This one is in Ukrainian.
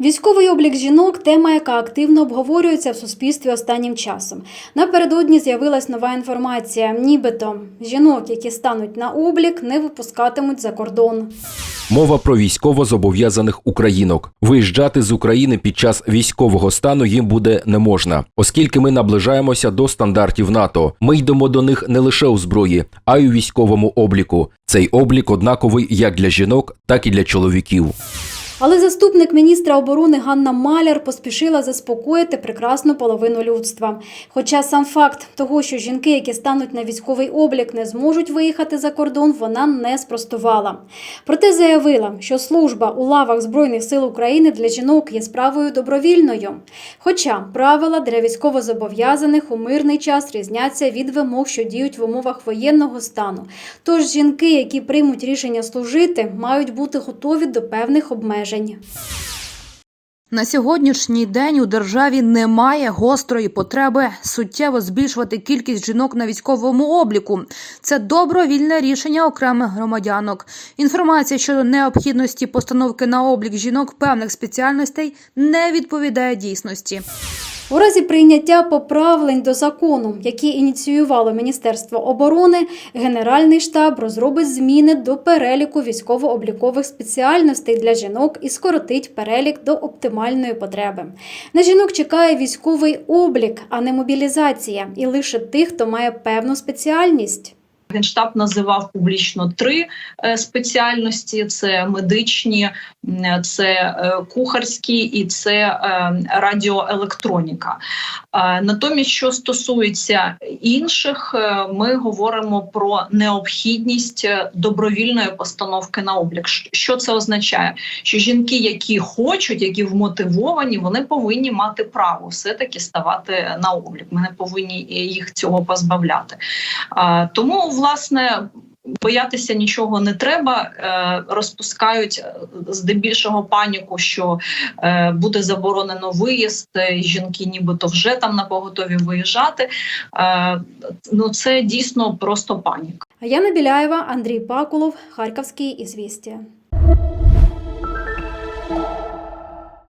Військовий облік жінок тема, яка активно обговорюється в суспільстві останнім часом. Напередодні з'явилась нова інформація. Нібито жінок, які стануть на облік, не випускатимуть за кордон. Мова про військово-зобов'язаних українок. Виїжджати з України під час військового стану їм буде не можна, оскільки ми наближаємося до стандартів НАТО. Ми йдемо до них не лише у зброї, а й у військовому обліку. Цей облік однаковий як для жінок, так і для чоловіків. Але заступник міністра оборони Ганна Маляр поспішила заспокоїти прекрасну половину людства. Хоча сам факт того, що жінки, які стануть на військовий облік, не зможуть виїхати за кордон, вона не спростувала. Проте заявила, що служба у лавах Збройних сил України для жінок є справою добровільною. Хоча правила для військовозобов'язаних у мирний час різняться від вимог, що діють в умовах воєнного стану. Тож жінки, які приймуть рішення служити, мають бути готові до певних обмежень. На сьогоднішній день у державі немає гострої потреби суттєво збільшувати кількість жінок на військовому обліку. Це добровільне рішення окремих громадянок. Інформація щодо необхідності постановки на облік жінок певних спеціальностей не відповідає дійсності. У разі прийняття поправлень до закону, які ініціювало Міністерство оборони, Генеральний штаб розробить зміни до переліку військово-облікових спеціальностей для жінок і скоротить перелік до оптимальної потреби. На жінок чекає військовий облік, а не мобілізація, і лише тих, хто має певну спеціальність. Генштаб називав публічно три е, спеціальності: це медичні, це е, кухарські і це е, радіоелектроніка. Натомість, що стосується інших, е, ми говоримо про необхідність добровільної постановки на облік. Що це означає? Що жінки, які хочуть, які вмотивовані, вони повинні мати право все таки ставати на облік. Ми не повинні їх цього позбавляти. Тому, власне, боятися нічого не треба. Е, Розпускають е, здебільшого паніку, що е, буде заборонено виїзд. Жінки, нібито вже там на поготові виїжджати. Ну це дійсно просто паніка. Яна Біляєва, Андрій Пакулов, Харківські ізвістія.